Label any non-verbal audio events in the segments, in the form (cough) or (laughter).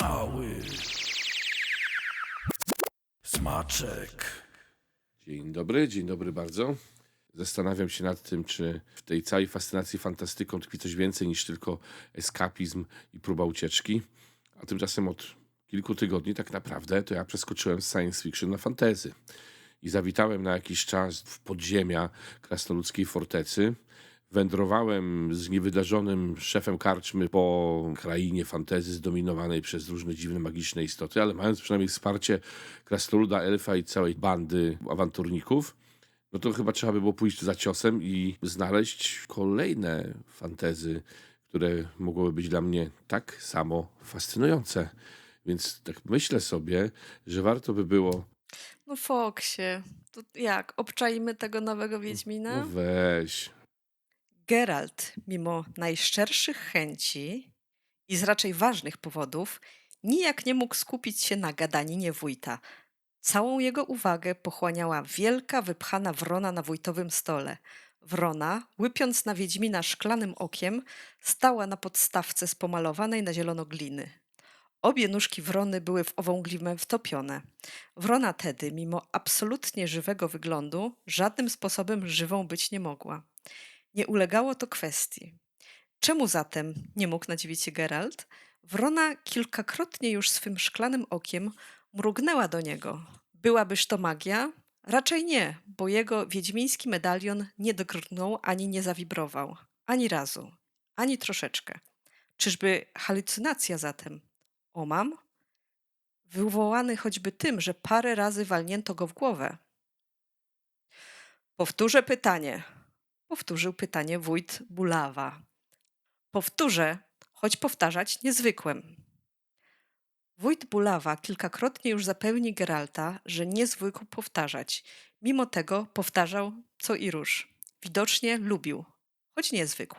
Mały smaczek. Dzień dobry, dzień dobry bardzo. Zastanawiam się nad tym, czy w tej całej fascynacji fantastyką tkwi coś więcej niż tylko eskapizm i próba ucieczki. A tymczasem od kilku tygodni tak naprawdę to ja przeskoczyłem z science fiction na fantazy. I zawitałem na jakiś czas w podziemia krasnoludzkiej fortecy. Wędrowałem z niewydarzonym szefem karczmy po krainie fantezy zdominowanej przez różne dziwne, magiczne istoty, ale mając przynajmniej wsparcie krasnoluda, elfa i całej bandy awanturników, no to chyba trzeba by było pójść za ciosem i znaleźć kolejne fantezy, które mogłyby być dla mnie tak samo fascynujące. Więc tak myślę sobie, że warto by było. No Foksie, to jak, obczajmy tego nowego Wiedźmina? No weź. Geralt, mimo najszczerszych chęci i z raczej ważnych powodów, nijak nie mógł skupić się na gadaninie wójta. Całą jego uwagę pochłaniała wielka, wypchana wrona na wójtowym stole. Wrona, łypiąc na Wiedźmina szklanym okiem, stała na podstawce z pomalowanej na zielono gliny. Obie nóżki wrony były w ową glimę wtopione. Wrona tedy, mimo absolutnie żywego wyglądu, żadnym sposobem żywą być nie mogła. Nie ulegało to kwestii. Czemu zatem nie mógł nadziwić się Geralt? Wrona kilkakrotnie już swym szklanym okiem mrugnęła do niego. Byłabyż to magia? Raczej nie, bo jego wiedźmiński medalion nie drgnął ani nie zawibrował. Ani razu. Ani troszeczkę. Czyżby halucynacja zatem? Omam? Wywołany choćby tym, że parę razy walnięto go w głowę. Powtórzę pytanie. Powtórzył pytanie wójt Bulawa. Powtórzę, choć powtarzać nie zwykłem. Wójt Bulawa kilkakrotnie już zapewni Geralta, że nie zwykł powtarzać. Mimo tego powtarzał co i róż. Widocznie lubił, choć nie zwykł.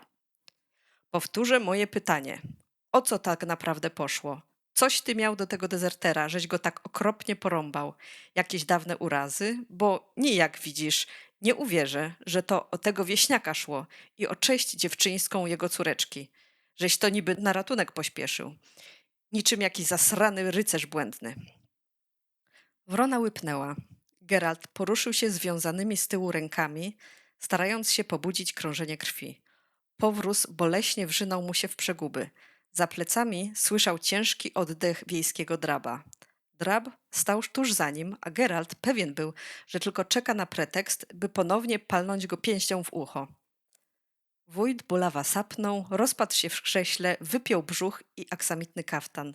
Powtórzę moje pytanie. O co tak naprawdę poszło? Coś ty miał do tego dezertera, żeś go tak okropnie porąbał. Jakieś dawne urazy? Bo nie jak widzisz, nie uwierzę, że to o tego wieśniaka szło i o cześć dziewczyńską jego córeczki. Żeś to niby na ratunek pośpieszył. Niczym jakiś zasrany rycerz błędny. Wrona łypnęła. Geralt poruszył się związanymi z tyłu rękami, starając się pobudzić krążenie krwi. Powróz boleśnie wrzynął mu się w przeguby. Za plecami słyszał ciężki oddech wiejskiego draba. Drab stał tuż za nim, a Geralt pewien był, że tylko czeka na pretekst, by ponownie palnąć go pięścią w ucho. Wójt bulawa sapnął, rozpadł się w krześle, wypiął brzuch i aksamitny kaftan.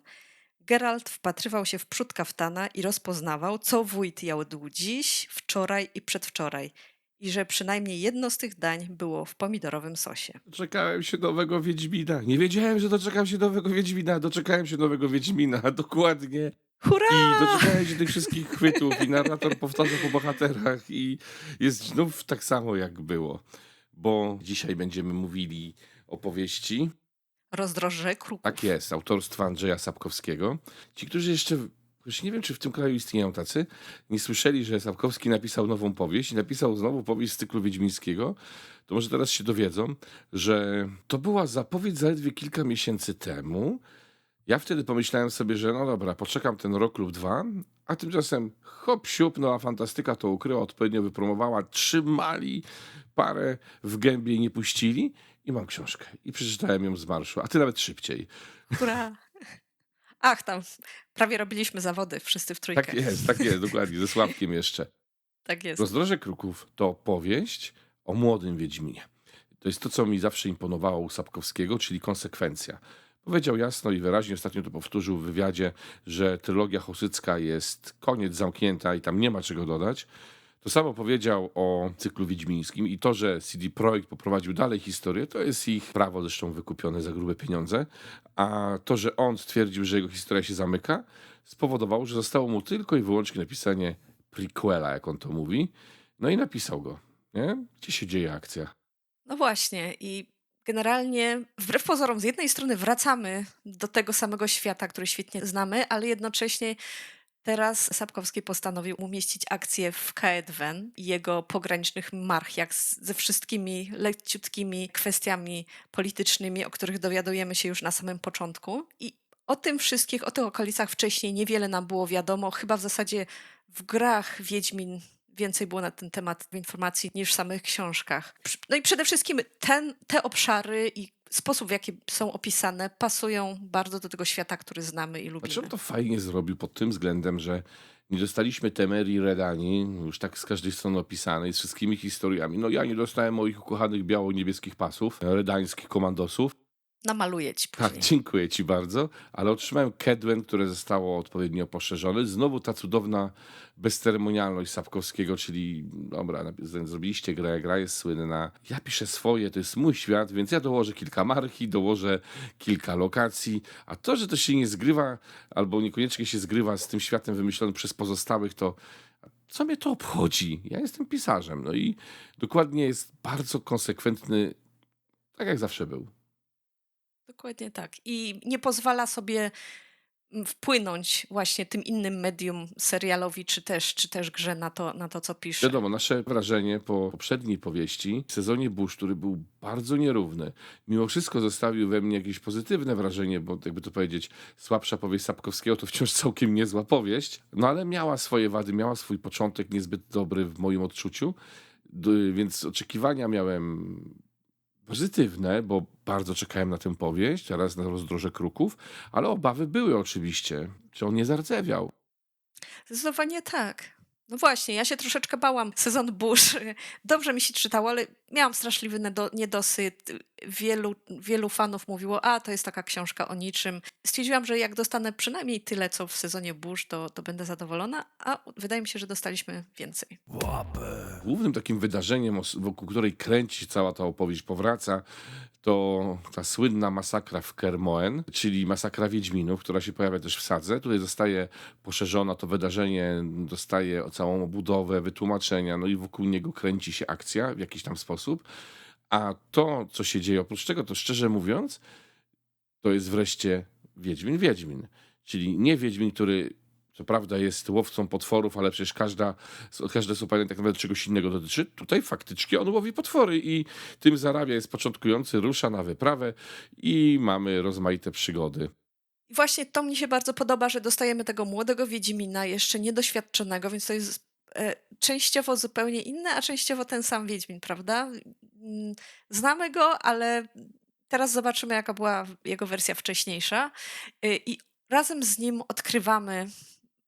Geralt wpatrywał się w przód kaftana i rozpoznawał, co wójt jadł dziś, wczoraj i przedwczoraj. I że przynajmniej jedno z tych dań było w pomidorowym sosie. Doczekałem się nowego Wiedźmina. Nie wiedziałem, że doczekam się nowego Wiedźmina. Doczekałem się nowego Wiedźmina, (laughs) dokładnie. Hurra! I doczekałem się tych wszystkich chwytów i narrator powtarza po bohaterach i jest znów tak samo jak było. Bo dzisiaj będziemy mówili o powieści. Rozdroże kruków. Tak jest, autorstwa Andrzeja Sapkowskiego. Ci, którzy jeszcze, już nie wiem czy w tym kraju istnieją tacy, nie słyszeli, że Sapkowski napisał nową powieść i napisał znowu powieść z cyklu wiedźmińskiego, to może teraz się dowiedzą, że to była zapowiedź zaledwie kilka miesięcy temu. Ja wtedy pomyślałem sobie, że no dobra, poczekam ten rok lub dwa, a tymczasem hop siup, no a fantastyka to ukryła, odpowiednio wypromowała, trzymali parę w gębie i nie puścili i mam książkę. I przeczytałem ją z marszu, a ty nawet szybciej. Hurra! Ach, tam prawie robiliśmy zawody, wszyscy w trójkę. Tak jest, tak jest, dokładnie, ze Sławkiem jeszcze. (laughs) Tak jest. Rozdroże Kruków to powieść o młodym Wiedźminie. To jest to, co mi zawsze imponowało u Sapkowskiego, czyli konsekwencja. Powiedział jasno i wyraźnie, ostatnio to powtórzył w wywiadzie, że trylogia Hosycka jest koniec zamknięta i tam nie ma czego dodać. To samo powiedział o cyklu wiedźmińskim i to, że CD Projekt poprowadził dalej historię, to jest ich prawo zresztą wykupione za grube pieniądze, a to, że on stwierdził, że jego historia się zamyka, spowodowało, że zostało mu tylko i wyłącznie napisanie prequela, jak on to mówi, no i napisał go. Nie? Gdzie się dzieje akcja? No właśnie i generalnie wbrew pozorom z jednej strony wracamy do tego samego świata, który świetnie znamy, ale jednocześnie teraz Sapkowski postanowił umieścić akcję w Kaedwen i jego pogranicznych marchiach ze wszystkimi leciutkimi kwestiami politycznymi, o których dowiadujemy się już na samym początku i O tym wszystkich, o tych okolicach wcześniej niewiele nam było wiadomo. Chyba w zasadzie w grach Wiedźmin więcej było na ten temat informacji niż w samych książkach. No i przede wszystkim ten, te obszary i sposób, w jaki są opisane, pasują bardzo do tego świata, który znamy i lubimy. On to fajnie zrobił pod tym względem, że nie dostaliśmy Temerii Redani, już tak z każdej strony opisanej, z wszystkimi historiami. No ja nie dostałem moich ukochanych biało-niebieskich pasów, redańskich komandosów. Namaluję ci Tak, później. dziękuję ci bardzo, ale otrzymałem Kedwen, które zostało odpowiednio poszerzone. Znowu ta cudowna bezceremonialność Sapkowskiego, czyli dobra, zrobiliście grę, gra jest słynna. Ja piszę swoje, to jest mój świat, więc ja dołożę kilka marki, dołożę kilka lokacji, a to, że to się nie zgrywa, albo niekoniecznie się zgrywa z tym światem wymyślonym przez pozostałych, to co mnie to obchodzi? Ja jestem pisarzem, no i dokładnie jest bardzo konsekwentny, tak jak zawsze był. Dokładnie tak. I nie pozwala sobie mm, wpłynąć właśnie tym innym medium serialowi, czy też, czy też grze na to, na to co pisze. Wiadomo, nasze wrażenie po poprzedniej powieści, w sezonie Bush, który był bardzo nierówny, mimo wszystko zostawił we mnie jakieś pozytywne wrażenie, bo jakby to powiedzieć, słabsza powieść Sapkowskiego to wciąż całkiem niezła powieść, no ale miała swoje wady, miała swój początek niezbyt dobry w moim odczuciu, więc oczekiwania miałem pozytywne, bo bardzo czekałem na tę powieść, teraz na rozdroże kruków, ale obawy były oczywiście, czy on nie zardzewiał. Zdecydowanie tak. No właśnie, ja się troszeczkę bałam sezon Bush. (laughs) Dobrze mi się czytało, ale miałam straszliwy niedosyt. Wielu, wielu fanów mówiło, a to jest taka książka o niczym. Stwierdziłam, że jak dostanę przynajmniej tyle, co w sezonie Bush, to, to będę zadowolona, a wydaje mi się, że dostaliśmy więcej. Głównym takim wydarzeniem, wokół której kręci się cała ta opowieść, powraca, to ta słynna masakra w Kermoen, czyli masakra Wiedźminów, która się pojawia też w Sadze. Tutaj zostaje poszerzona, to wydarzenie dostaje całą obudowę, wytłumaczenia, no i wokół niego kręci się akcja w jakiś tam sposób. A to, co się dzieje oprócz tego, to szczerze mówiąc, to jest wreszcie Wiedźmin Wiedźmin. Czyli nie Wiedźmin, który co prawda jest łowcą potworów, ale przecież każda, każde słupanie tak naprawdę czegoś innego dotyczy. Tutaj faktycznie on łowi potwory i tym zarabia, jest początkujący, rusza na wyprawę i mamy rozmaite przygody. I właśnie to mi się bardzo podoba, że dostajemy tego młodego Wiedźmina, jeszcze niedoświadczonego, więc to jest e, częściowo zupełnie inny, a częściowo ten sam Wiedźmin, prawda? Mm, Znamy go, ale teraz zobaczymy, jaka była jego wersja wcześniejsza. Y, I razem z nim odkrywamy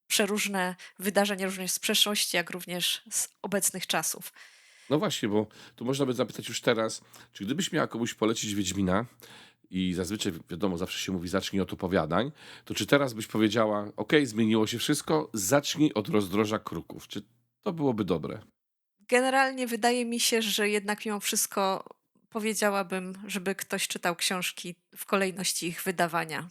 przeróżne wydarzenia, również z przeszłości, jak również z obecnych czasów. No właśnie, bo tu można by zapytać już teraz, czy gdybyś miała komuś polecić Wiedźmina i zazwyczaj wiadomo, zawsze się mówi zacznij od opowiadań, to czy teraz byś powiedziała, ok, zmieniło się wszystko, zacznij od rozdroża kruków. Czy to byłoby dobre? Generalnie wydaje mi się, że jednak mimo wszystko powiedziałabym, żeby ktoś czytał książki w kolejności ich wydawania.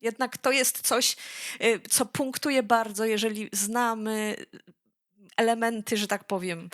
Jednak to jest coś, y, co punktuje bardzo, jeżeli znamy elementy, że tak powiem,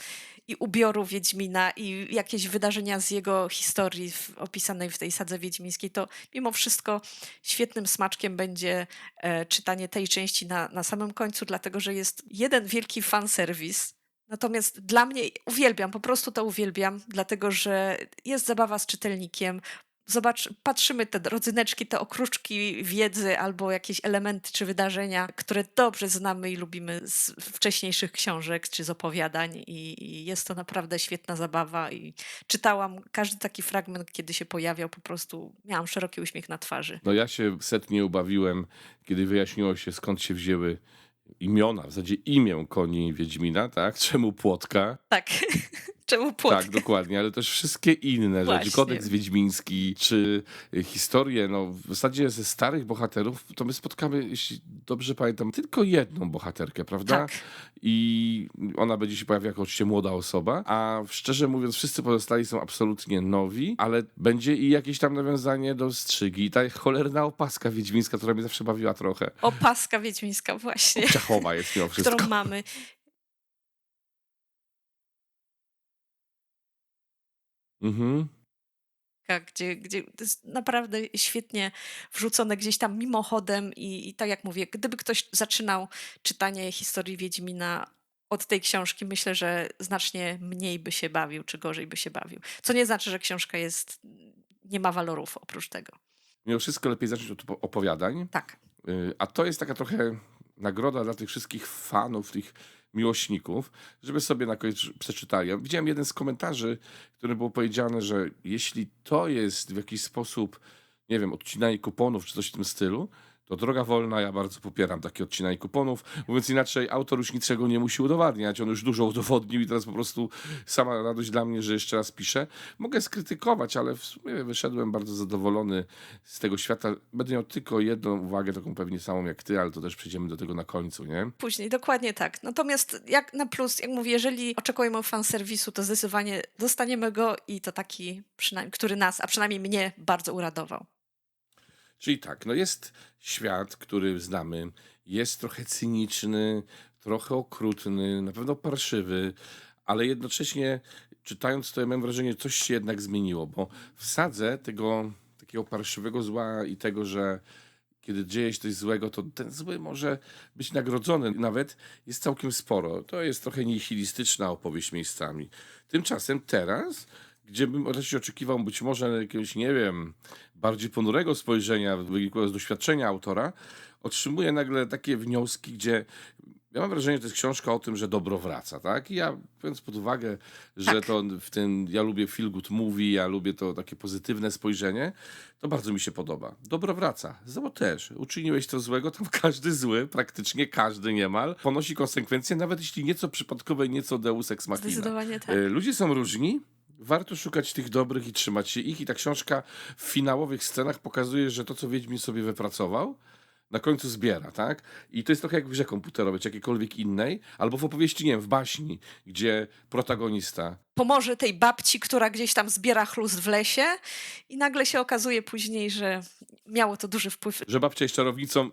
i ubioru Wiedźmina, i jakieś wydarzenia z jego historii w, opisanej w tej sadze wiedźmińskiej, to mimo wszystko świetnym smaczkiem będzie e, czytanie tej części na, na samym końcu, dlatego że jest jeden wielki fanserwis. Natomiast dla mnie uwielbiam, po prostu to uwielbiam, dlatego że jest zabawa z czytelnikiem. Zobacz, patrzymy te rodzyneczki, te okruczki wiedzy albo jakieś elementy czy wydarzenia, które dobrze znamy i lubimy z wcześniejszych książek czy z opowiadań i, i jest to naprawdę świetna zabawa i czytałam każdy taki fragment, kiedy się pojawiał, po prostu miałam szeroki uśmiech na twarzy. No ja się setnie ubawiłem, kiedy wyjaśniło się skąd się wzięły imiona, w zasadzie imię koni Wiedźmina, tak? Czemu Płotka? Tak, (laughs) czemu płotkę? Tak, dokładnie, ale też wszystkie inne Właśnie. rzeczy, kodeks wiedźmiński, czy historie, no w zasadzie ze starych bohaterów, to my spotkamy, jeśli dobrze pamiętam, tylko jedną bohaterkę, prawda? Tak. I ona będzie się pojawiała jako oczywiście młoda osoba, a szczerze mówiąc wszyscy pozostali są absolutnie nowi, ale będzie i jakieś tam nawiązanie do strzygi. I ta cholerna opaska wiedźmińska, która mnie zawsze bawiła trochę. Opaska wiedźmińska właśnie, Ciachowa jest mimo (laughs) wszystko. którą mamy. Mhm. Tak, gdzie, gdzie to jest naprawdę świetnie wrzucone gdzieś tam mimochodem i, i tak jak mówię, gdyby ktoś zaczynał czytanie historii Wiedźmina od tej książki, myślę, że znacznie mniej by się bawił, czy gorzej by się bawił. Co nie znaczy, że książka jest, nie ma walorów oprócz tego. mimo wszystko lepiej zacząć od opo- opowiadań. Tak. Y, A to jest taka trochę nagroda dla tych wszystkich fanów, tych miłośników, żeby sobie na koniec przeczytali. Ja widziałem jeden z komentarzy, w którym było powiedziane, że jeśli to jest w jakiś sposób, nie wiem, odcinanie kuponów czy coś w tym stylu, to droga wolna, ja bardzo popieram takie odcinanie kuponów. Mówiąc inaczej, autor już niczego nie musi udowadniać. On już dużo udowodnił i teraz po prostu sama radość dla mnie, że jeszcze raz piszę. Mogę skrytykować, ale w sumie wyszedłem bardzo zadowolony z tego świata. Będę miał tylko jedną uwagę, taką pewnie samą jak ty, ale to też przejdziemy do tego na końcu, nie? Później, dokładnie tak. Natomiast jak na plus, jak mówię, jeżeli oczekujemy fanserwisu, to zdecydowanie dostaniemy go i to taki, przynajmniej, który nas, a przynajmniej mnie bardzo uradował. Czyli tak, no jest świat, który znamy, jest trochę cyniczny, trochę okrutny, na pewno parszywy, ale jednocześnie czytając to, ja mam wrażenie, że coś się jednak zmieniło, bo w sadze tego takiego parszywego zła i tego, że kiedy dzieje się coś złego, to ten zły może być nagrodzony. Nawet jest całkiem sporo. To jest trochę nihilistyczna opowieść miejscami. Tymczasem teraz, gdzie bym oczekiwał być może jakiegoś, nie wiem, bardziej ponurego spojrzenia wynikłego z doświadczenia autora, otrzymuję nagle takie wnioski, gdzie ja mam wrażenie, że to jest książka o tym, że dobro wraca, tak? I ja, biorąc pod uwagę, że Tak. to w tym, ja lubię feel good movie, ja lubię to takie pozytywne spojrzenie, to bardzo mi się podoba. Dobro wraca. Zło też. Uczyniłeś to złego, tam (laughs) każdy zły, praktycznie każdy niemal, ponosi konsekwencje, nawet jeśli nieco przypadkowe, nieco deus ex machina. Zdecydowanie tak. E, Ludzie są różni. Warto szukać tych dobrych i trzymać się ich. I ta książka w finałowych scenach pokazuje, że to, co Wiedźmin sobie wypracował, na końcu zbiera, tak? I to jest trochę jak w grze komputerowej, czy jakiejkolwiek innej, albo w opowieści, nie wiem, w baśni, gdzie protagonista Pomoże tej babci, która gdzieś tam zbiera chlust w lesie i nagle się okazuje później, że miało to duży wpływ że babcia jest czarownicą,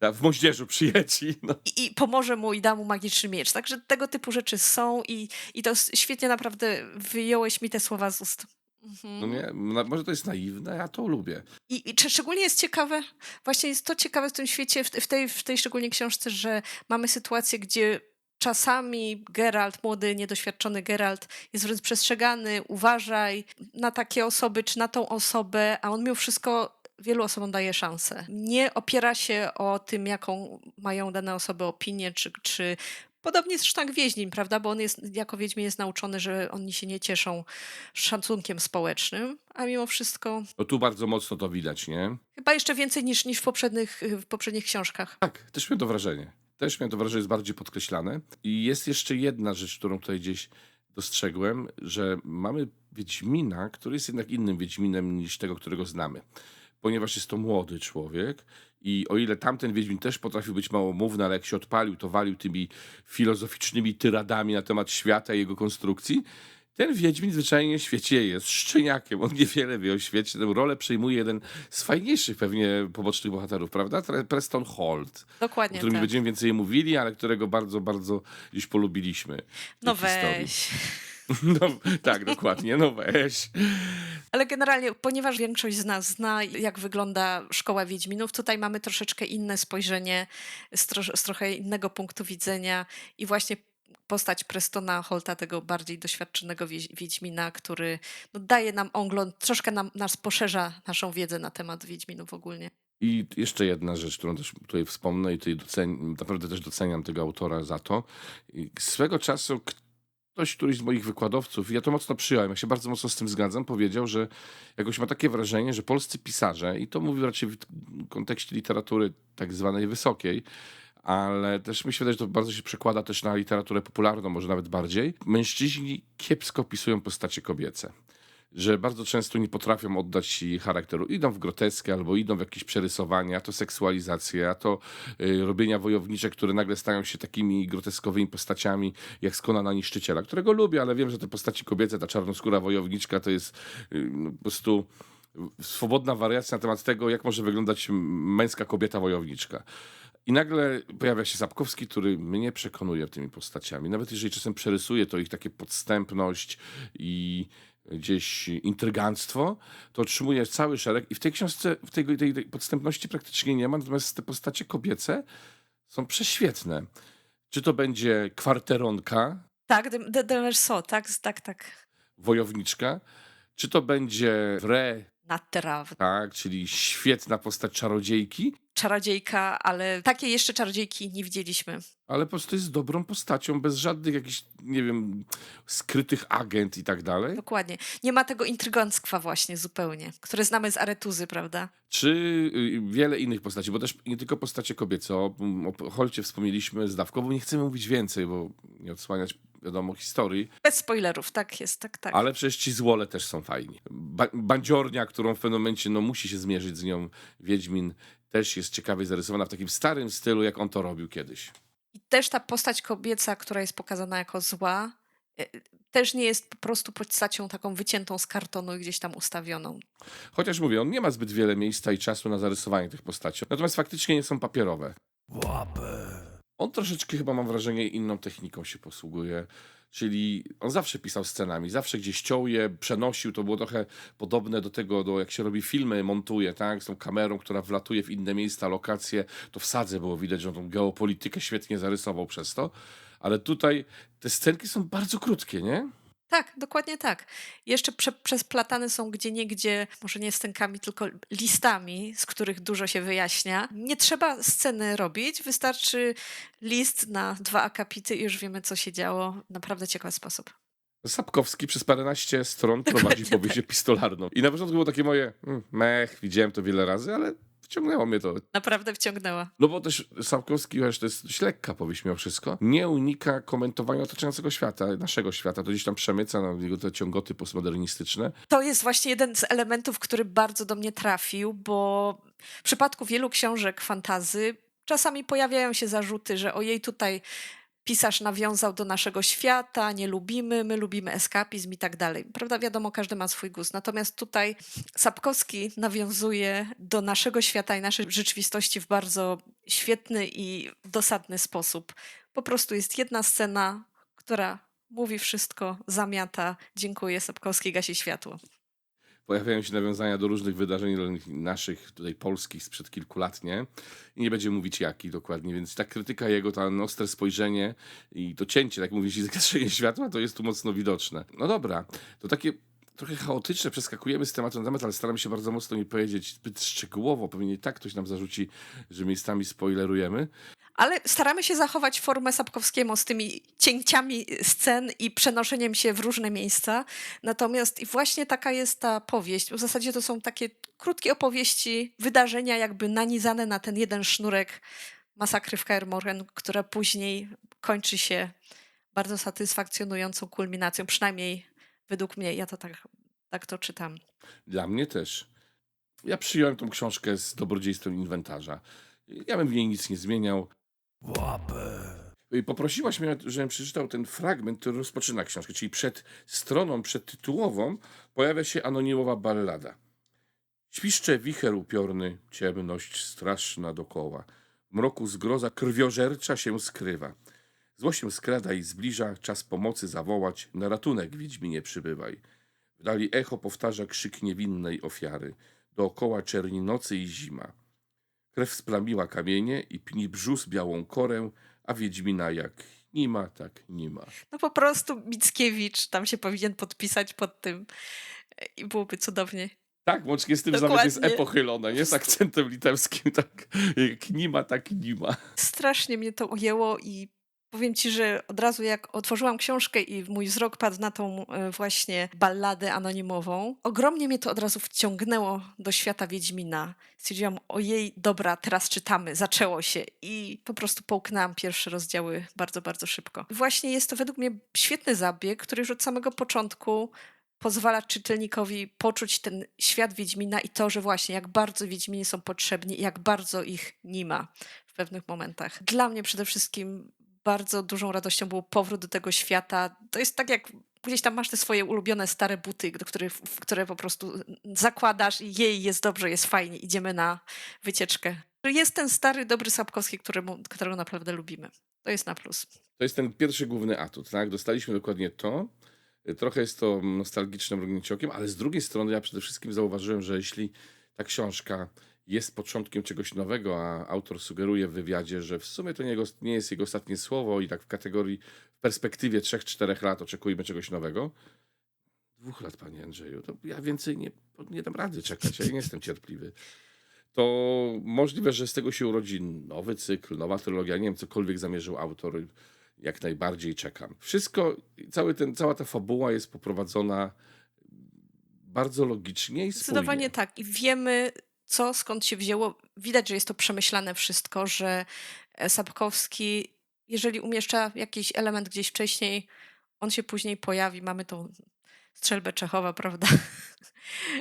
w moździerzu przyjeci. No. i, i pomoże mu i da mu magiczny miecz. Także tego typu rzeczy są i, i to świetnie naprawdę wyjąłeś mi te słowa z ust. Mhm. No nie, może to jest naiwne, ja to lubię. I, I szczególnie jest ciekawe, właśnie jest to ciekawe w tym świecie, w, w, tej, w tej szczególnie książce, że mamy sytuację, gdzie czasami Geralt, młody, niedoświadczony Geralt, jest wręcz przestrzegany, uważaj na takie osoby czy na tą osobę, a on mimo wszystko wielu osobom daje szansę. Nie opiera się o tym, jaką mają dane osoby opinię, czy, czy Podobnie zresztą jak Wiedźmin, prawda? Bo on jest, jako Wiedźmin jest nauczony, że oni się nie cieszą szacunkiem społecznym, a mimo wszystko No tu bardzo mocno to widać, nie? Chyba jeszcze więcej niż, niż w, poprzednich, w poprzednich książkach. Tak, też miałem to wrażenie. Też miałem to wrażenie, że jest bardziej podkreślane. I jest jeszcze jedna rzecz, którą tutaj gdzieś dostrzegłem, że mamy Wiedźmina, który jest jednak innym Wiedźminem niż tego, którego znamy. Ponieważ jest to młody człowiek i o ile tamten Wiedźmin też potrafił być małomówny, ale jak się odpalił, to walił tymi filozoficznymi tyradami na temat świata i jego konstrukcji, ten Wiedźmin zwyczajnie w świecie jest szczeniakiem. On niewiele wie o świecie. Tę rolę przejmuje jeden z fajniejszych pewnie pobocznych bohaterów, prawda? Preston Holt o Dokładnie którym tak. będziemy więcej mówili, ale którego bardzo, bardzo gdzieś polubiliśmy. No historii. (laughs) No, tak, dokładnie, no weź. Ale generalnie, ponieważ większość z nas zna, jak wygląda szkoła Wiedźminów, tutaj mamy troszeczkę inne spojrzenie, z, tro- z trochę innego punktu widzenia i właśnie postać Prestona Holta, tego bardziej doświadczonego Wiedź- Wiedźmina, który no, daje nam ogląd, troszkę nam, nas poszerza naszą wiedzę na temat Wiedźminów ogólnie. I jeszcze jedna rzecz, którą też tutaj wspomnę i tutaj naprawdę też doceniam tego autora za to. Swego czasu ktoś, któryś z moich wykładowców, ja to mocno przyjąłem, ja się bardzo mocno z tym zgadzam, powiedział, że jakoś ma takie wrażenie, że polscy pisarze, i to mówię raczej w kontekście literatury tak zwanej wysokiej, ale też mi się wydaje, że to bardzo się przekłada też na literaturę popularną, może nawet bardziej. Mężczyźni kiepsko opisują postacie kobiece. Że bardzo często nie potrafią oddać jej charakteru. Idą w groteskę albo idą w jakieś przerysowania, to seksualizację, a to y, robienia wojowniczek, które nagle stają się takimi groteskowymi postaciami, jak z Konana Niszczyciela, którego lubię, ale wiem, że te postaci kobiece, ta czarnoskóra wojowniczka to jest y, no, po prostu swobodna wariacja na temat tego, jak może wyglądać męska kobieta wojowniczka. I nagle pojawia się Sapkowski, który mnie przekonuje tymi postaciami. Nawet jeżeli czasem przerysuje to ich takie podstępność i gdzieś intryganstwo, to otrzymuje cały szereg. I w tej książce w tej, tej, tej podstępności praktycznie nie ma, natomiast te postacie kobiece są prześwietne. Czy to będzie kwarteronka, Tak, de, de, de Verso, tak, tak, tak. wojowniczka, czy to będzie Wre Natrawna. tak, czyli świetna postać czarodziejki, Czarodziejka, ale takiej jeszcze czarodziejki nie widzieliśmy. ale po prostu jest dobrą postacią, bez żadnych jakichś, nie wiem, skrytych agent i tak dalej. Dokładnie. Nie ma tego intryganctwa właśnie zupełnie, które znamy z Aretuzy, prawda? Czy y, wiele innych postaci, bo też nie tylko postacie kobiece. O, o Holcie wspomnieliśmy zdawkowo, nie chcemy mówić więcej, bo nie odsłaniać, wiadomo, historii, Bez spoilerów, tak jest, tak, tak. ale przecież ci złole też są fajni. Ba bandziornia, którą w pewnym momencie no, musi się zmierzyć z nią Wiedźmin, też jest ciekawie zarysowana w takim starym stylu, jak on to robił kiedyś. I też ta postać kobieca, która jest pokazana jako zła, e, też nie jest po prostu postacią taką wyciętą z kartonu i gdzieś tam ustawioną. Chociaż mówię, on nie ma zbyt wiele miejsca i czasu na zarysowanie tych postaci. Natomiast faktycznie nie są papierowe. Łapę. On troszeczkę chyba mam wrażenie inną techniką się posługuje. Czyli on zawsze pisał scenami, zawsze gdzieś ciął je, przenosił. To było trochę podobne do tego, do jak się robi filmy, montuje, tak? Z tą kamerą, która wlatuje w inne miejsca, lokacje. To w sadze było widać, że on tą geopolitykę świetnie zarysował przez to. Ale tutaj te scenki są bardzo krótkie, nie? Tak, dokładnie tak. Jeszcze prze, przesplatane są gdzie niegdzie, może nie stękami, tylko listami, z których dużo się wyjaśnia. Nie trzeba sceny robić, wystarczy list na dwa akapity i już wiemy, co się działo. Naprawdę ciekawy sposób. Sapkowski przez paręnaście stron prowadzi powieść epistolarną. I na początku było takie moje, mm, mech, widziałem to wiele razy, ale wciągnęło mnie to. Naprawdę wciągnęła. No bo też Sapkowski, wiesz, to jest dość lekka powieść mimo wszystko. Nie unika komentowania otaczającego świata, naszego świata. To gdzieś tam przemyca na jego te ciągoty postmodernistyczne. To jest właśnie jeden z elementów, który bardzo do mnie trafił, bo w przypadku wielu książek fantazy czasami pojawiają się zarzuty, że ojej, tutaj pisarz nawiązał do naszego świata, nie lubimy, my lubimy eskapizm i tak dalej. Prawda, wiadomo, każdy ma swój gust. Natomiast tutaj Sapkowski nawiązuje do naszego świata i naszej rzeczywistości w bardzo świetny i dosadny sposób. Po prostu jest jedna scena, która mówi wszystko, zamiata, dziękuję, Sapkowski gasi światło. Pojawiają się nawiązania do różnych wydarzeń naszych, tutaj polskich sprzed kilku lat, nie? I nie będziemy mówić jaki dokładnie, więc ta krytyka jego, to ostre spojrzenie i to cięcie, tak mówisz, i zgaszenie (laughs) światła, to jest tu mocno widoczne. No dobra, to takie trochę chaotyczne, przeskakujemy z tematu na temat, ale staram się bardzo mocno nie powiedzieć zbyt szczegółowo, pewnie tak ktoś nam zarzuci, że miejscami spoilerujemy. Ale staramy się zachować formę Sapkowskiego z tymi cięciami scen i przenoszeniem się w różne miejsca. Natomiast i właśnie taka jest ta powieść. W zasadzie to są takie krótkie opowieści, wydarzenia jakby nanizane na ten jeden sznurek masakry w Kaermoren, która później kończy się bardzo satysfakcjonującą kulminacją, przynajmniej według mnie. Ja to tak, tak to czytam. Dla mnie też. Ja przyjąłem tą książkę z dobrodziejstwem inwentarza. Ja bym w niej nic nie zmieniał. Łapę. Poprosiłaś mnie, żebym przeczytał ten fragment, który rozpoczyna książkę, czyli przed stroną przedtytułową pojawia się anonimowa ballada. Świszcze wicher upiorny, ciemność straszna dokoła. W mroku zgroza krwiożercza się skrywa. Zło się skrada i zbliża, czas pomocy zawołać, na ratunek Wiedźminie przybywaj. W dali echo powtarza krzyk niewinnej ofiary. Dookoła czerni nocy i zima. Krew splamiła kamienie i pni brzus białą korę, a Wiedźmina jak nie ma, tak nie ma. No po prostu Mickiewicz tam się powinien podpisać pod tym i byłoby cudownie. Tak, łącznie z tym, nawet jest Dokładnie. epochylone, nie? Z akcentem litewskim, tak. Jak nie ma, tak nie ma. Strasznie mnie to ujęło i powiem ci, że od razu jak otworzyłam książkę i mój wzrok padł na tą e, właśnie balladę anonimową, ogromnie mnie to od razu wciągnęło do świata Wiedźmina. Stwierdziłam, ojej, dobra, teraz czytamy, zaczęło się i po prostu połknęłam pierwsze rozdziały bardzo, bardzo szybko. Właśnie jest to według mnie świetny zabieg, który już od samego początku pozwala czytelnikowi poczuć ten świat Wiedźmina i to, że właśnie jak bardzo Wiedźmini są potrzebni i jak bardzo ich nie ma w pewnych momentach. Dla mnie przede wszystkim bardzo dużą radością był powrót do tego świata. To jest tak jak gdzieś tam masz te swoje ulubione stare buty, do których, które po prostu zakładasz i jej jest dobrze, jest fajnie, idziemy na wycieczkę. Jest ten stary, dobry Sapkowski, któremu, którego naprawdę lubimy. To jest na plus. To jest ten pierwszy główny atut, tak? Dostaliśmy dokładnie to. Trochę jest to nostalgiczne mrugnięcie okiem, ale z drugiej strony ja przede wszystkim zauważyłem, że jeśli ta książka jest początkiem czegoś nowego, a autor sugeruje w wywiadzie, że w sumie to nie, nie jest jego ostatnie słowo i tak w kategorii, w perspektywie 3-4 lat oczekujemy czegoś nowego. dwóch lat, panie Andrzeju. To ja więcej nie, nie dam rady czekać, ja nie jestem cierpliwy. To możliwe, że z tego się urodzi nowy cykl, nowa trylogia, nie wiem, cokolwiek zamierzył autor. Jak najbardziej czekam. Wszystko, cały ten, cała ta fabuła jest poprowadzona bardzo logicznie i. Zdecydowanie tak. I wiemy, co, skąd się wzięło. Widać, że jest to przemyślane wszystko, że e, Sapkowski, jeżeli umieszcza jakiś element gdzieś wcześniej, on się później pojawi. Mamy tą strzelbę Czechowa, prawda? (laughs)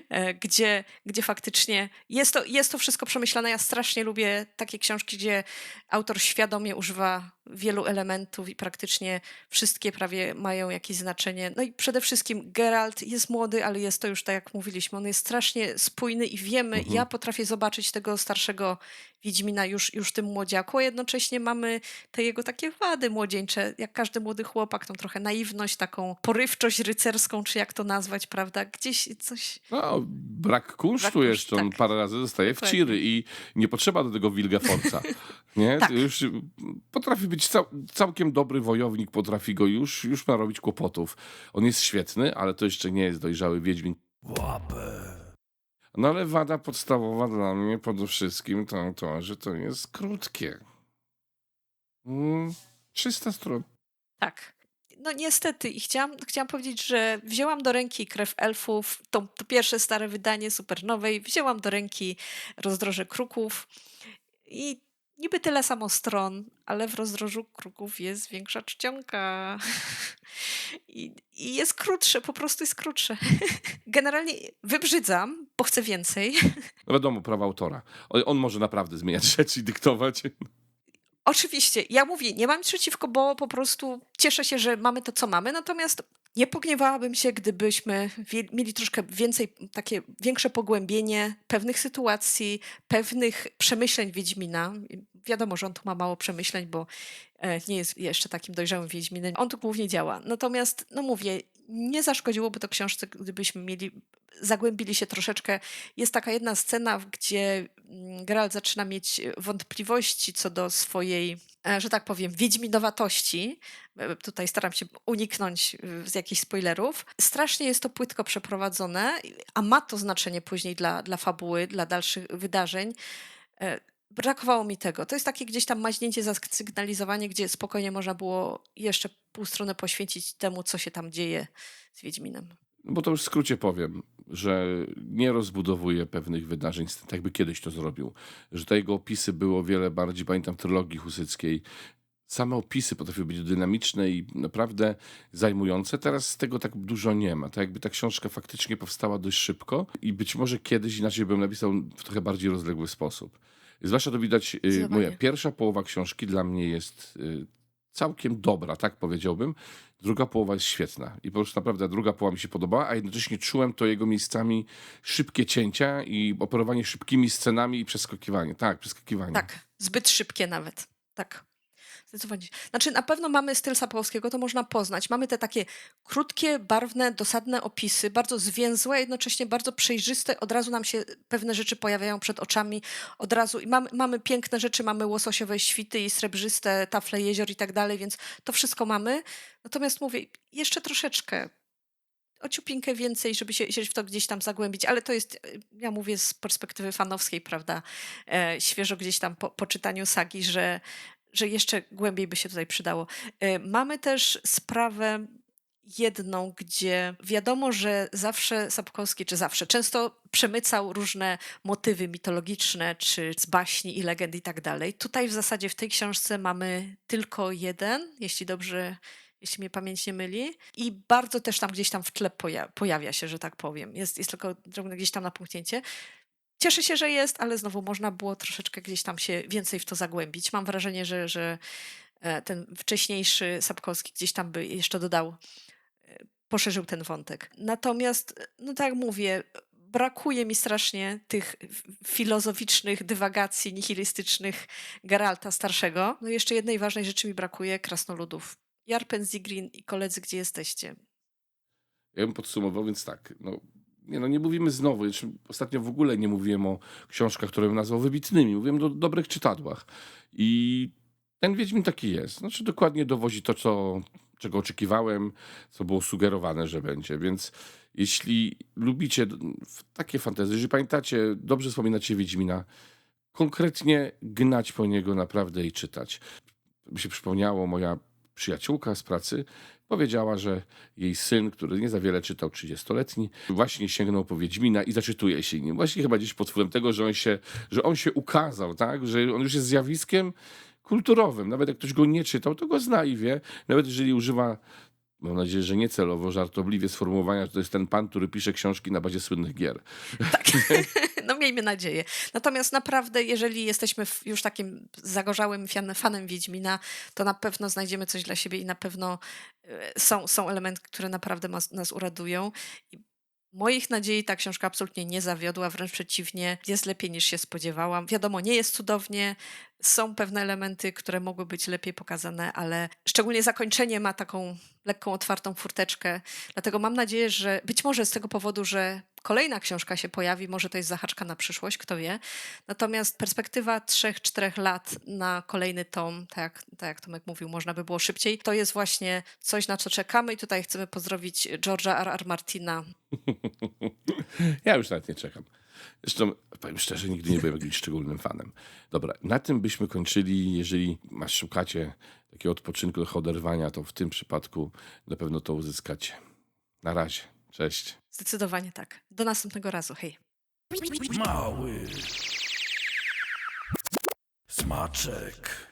E, gdzie, gdzie faktycznie jest to, jest to wszystko przemyślane. Ja strasznie lubię takie książki, gdzie autor świadomie używa wielu elementów i praktycznie wszystkie prawie mają jakieś znaczenie. No i przede wszystkim Geralt jest młody, ale jest to już tak jak mówiliśmy, on jest strasznie spójny i wiemy, Mhm. ja potrafię zobaczyć tego starszego Wiedźmina już, już tym młodziaku, a jednocześnie mamy te jego takie wady młodzieńcze, jak każdy młody chłopak, tą trochę naiwność, taką porywczość rycerską, czy jak to nazwać, prawda? Gdzieś coś... No, brak kunsztu Brak jeszcze, kunsztu, on tak. parę razy zostaje w ciry i nie potrzeba do tego Wilgefortza. (laughs) Nie? Tak. Już potrafi być cał, całkiem dobry wojownik, potrafi go już, już narobić kłopotów. On jest świetny, ale to jeszcze nie jest dojrzały Wiedźmin. w łapę, No ale wada podstawowa dla mnie przede wszystkim to, to że to jest krótkie. Mm, 300 stron. Tak. No niestety i chciałam, chciałam powiedzieć, że wzięłam do ręki Krew Elfów, to, to pierwsze stare wydanie supernowej, wzięłam do ręki Rozdroże Kruków i niby tyle samo stron, ale w Rozdrożu Kruków jest większa czcionka (laughs) I, i jest krótsze, po prostu jest krótsze. (laughs) Generalnie wybrzydzam, bo chcę więcej. (laughs) No wiadomo, prawa autora. On, może naprawdę zmieniać rzeczy i dyktować. Oczywiście, ja mówię, nie mam przeciwko, bo po prostu cieszę się, że mamy to, co mamy, natomiast nie pogniewałabym się, gdybyśmy mieli troszkę więcej, takie większe pogłębienie pewnych sytuacji, pewnych przemyśleń Wiedźmina. Wiadomo, że on tu ma mało przemyśleń, bo e, nie jest jeszcze takim dojrzałym Wiedźminem. On tu głównie działa. Natomiast, no mówię, nie zaszkodziłoby to książce, gdybyśmy mieli, zagłębili się troszeczkę. Jest taka jedna scena, gdzie mm, Geralt zaczyna mieć wątpliwości co do swojej, e, że tak powiem, wiedźminowatości. E, Tutaj staram się uniknąć e, z jakichś spoilerów. Strasznie jest to płytko przeprowadzone, a ma to znaczenie później dla, dla fabuły, dla dalszych wydarzeń. Brakowało mi tego. To jest takie gdzieś tam maźnięcie, zasygnalizowanie, gdzie spokojnie można było jeszcze pół strony poświęcić temu, co się tam dzieje z Wiedźminem. Bo to już w skrócie powiem, że nie rozbudowuje pewnych wydarzeń, tak jakby kiedyś to zrobił. Że te jego opisy były o wiele bardziej, pamiętam, trylogii husyckiej. Same opisy potrafiły być dynamiczne i naprawdę zajmujące. Teraz tego tak dużo nie ma. Tak jakby ta książka faktycznie powstała dość szybko i być może kiedyś inaczej bym napisał w trochę bardziej rozległy sposób. Zwłaszcza to widać, y, Zdecydowanie. moja pierwsza połowa książki dla mnie jest y, całkiem dobra, tak powiedziałbym. Druga połowa jest świetna i po prostu naprawdę druga połowa mi się podobała, a jednocześnie czułem to jego miejscami szybkie cięcia i operowanie szybkimi scenami i przeskakiwanie. Tak, przeskakiwanie. Tak, zbyt szybkie nawet. Tak. Zdecydowanie. Znaczy, na pewno mamy styl Sapkowskiego, to można poznać. Mamy te takie krótkie, barwne, dosadne opisy, bardzo zwięzłe, jednocześnie bardzo przejrzyste. Od razu nam się pewne rzeczy pojawiają przed oczami. Od razu. I mamy, mamy piękne rzeczy, mamy łososiowe świty i srebrzyste tafle jezior i tak dalej, więc to wszystko mamy. Natomiast mówię, jeszcze troszeczkę. O ciupinkę więcej, żeby się, się w to gdzieś tam zagłębić, ale to jest, e, ja mówię z perspektywy fanowskiej, prawda, e, świeżo gdzieś tam po, po czytaniu sagi, że, że jeszcze głębiej by się tutaj przydało. E, Mamy też sprawę jedną, gdzie wiadomo, że zawsze Sapkowski, czy zawsze, często przemycał różne motywy mitologiczne, czy z baśni i legend i tak dalej. Tutaj w zasadzie w tej książce mamy tylko jeden, jeśli dobrze, jeśli mnie pamięć nie myli. I bardzo też tam gdzieś tam w tle poja- pojawia się, że tak powiem. Jest, jest tylko drobne gdzieś tam napomknięcie. Cieszę się, że jest, ale znowu można było troszeczkę gdzieś tam się więcej w to zagłębić. Mam wrażenie, że, że e, ten wcześniejszy Sapkowski gdzieś tam by jeszcze dodał, e, poszerzył ten wątek. Natomiast, e, no tak jak mówię, brakuje mi strasznie tych filozoficznych dywagacji nihilistycznych Geralta starszego. No jeszcze jednej ważnej rzeczy mi brakuje, krasnoludów. Jarpen, Zigrin i koledzy, gdzie jesteście? Ja bym podsumował, więc tak. No, nie, no nie mówimy znowu. Ostatnio w ogóle nie mówiłem o książkach, które bym nazwał wybitnymi. Mówiłem o dobrych czytadłach. I ten Wiedźmin taki jest. Znaczy dokładnie dowozi to, co, czego oczekiwałem, co było sugerowane, że będzie. Więc Jeśli lubicie takie fantazje, jeżeli pamiętacie, dobrze wspominacie Wiedźmina, konkretnie gnać po niego naprawdę i czytać. Mi się przypomniało, moja przyjaciółka z pracy powiedziała, że jej syn, który nie za wiele czytał, 30-letni, właśnie sięgnął po Wiedźmina i zaczytuje się nim. Właśnie chyba gdzieś pod wpływem tego, że on się, że on się ukazał, tak? że on już jest zjawiskiem kulturowym. Nawet jak ktoś go nie czytał, to go zna i wie. Nawet jeżeli używa, mam nadzieję, że niecelowo, żartobliwie sformułowania, że to jest ten pan, który pisze książki na bazie słynnych gier. Tak. (laughs) No miejmy nadzieję. Natomiast naprawdę, jeżeli jesteśmy już takim zagorzałym fanem Wiedźmina, to na pewno znajdziemy coś dla siebie i na pewno e, są, są elementy, które naprawdę nas uradują. Moich nadziei ta książka absolutnie nie zawiodła, wręcz przeciwnie, jest lepiej niż się spodziewałam. Wiadomo, nie jest cudownie, są pewne elementy, które mogły być lepiej pokazane, ale szczególnie zakończenie ma taką lekką, otwartą furteczkę. Dlatego mam nadzieję, że być może z tego powodu, że kolejna książka się pojawi, może to jest zahaczka na przyszłość, kto wie. Natomiast perspektywa 3-4 lat na kolejny tom, tak jak, tak jak Tomek mówił, można by było szybciej, to jest właśnie coś, na co czekamy i tutaj chcemy pozdrowić George'a R. R. Martina. (laughs) Ja już nawet nie czekam. Zresztą, powiem szczerze, nigdy nie byłem jakimś szczególnym fanem. Dobra, na tym byśmy kończyli. Jeżeli masz, szukacie takiego odpoczynku, trochę oderwania, to w tym przypadku na pewno to uzyskacie. Na razie. Cześć. Zdecydowanie tak. Do następnego razu. Hej. Mały. Smaczek.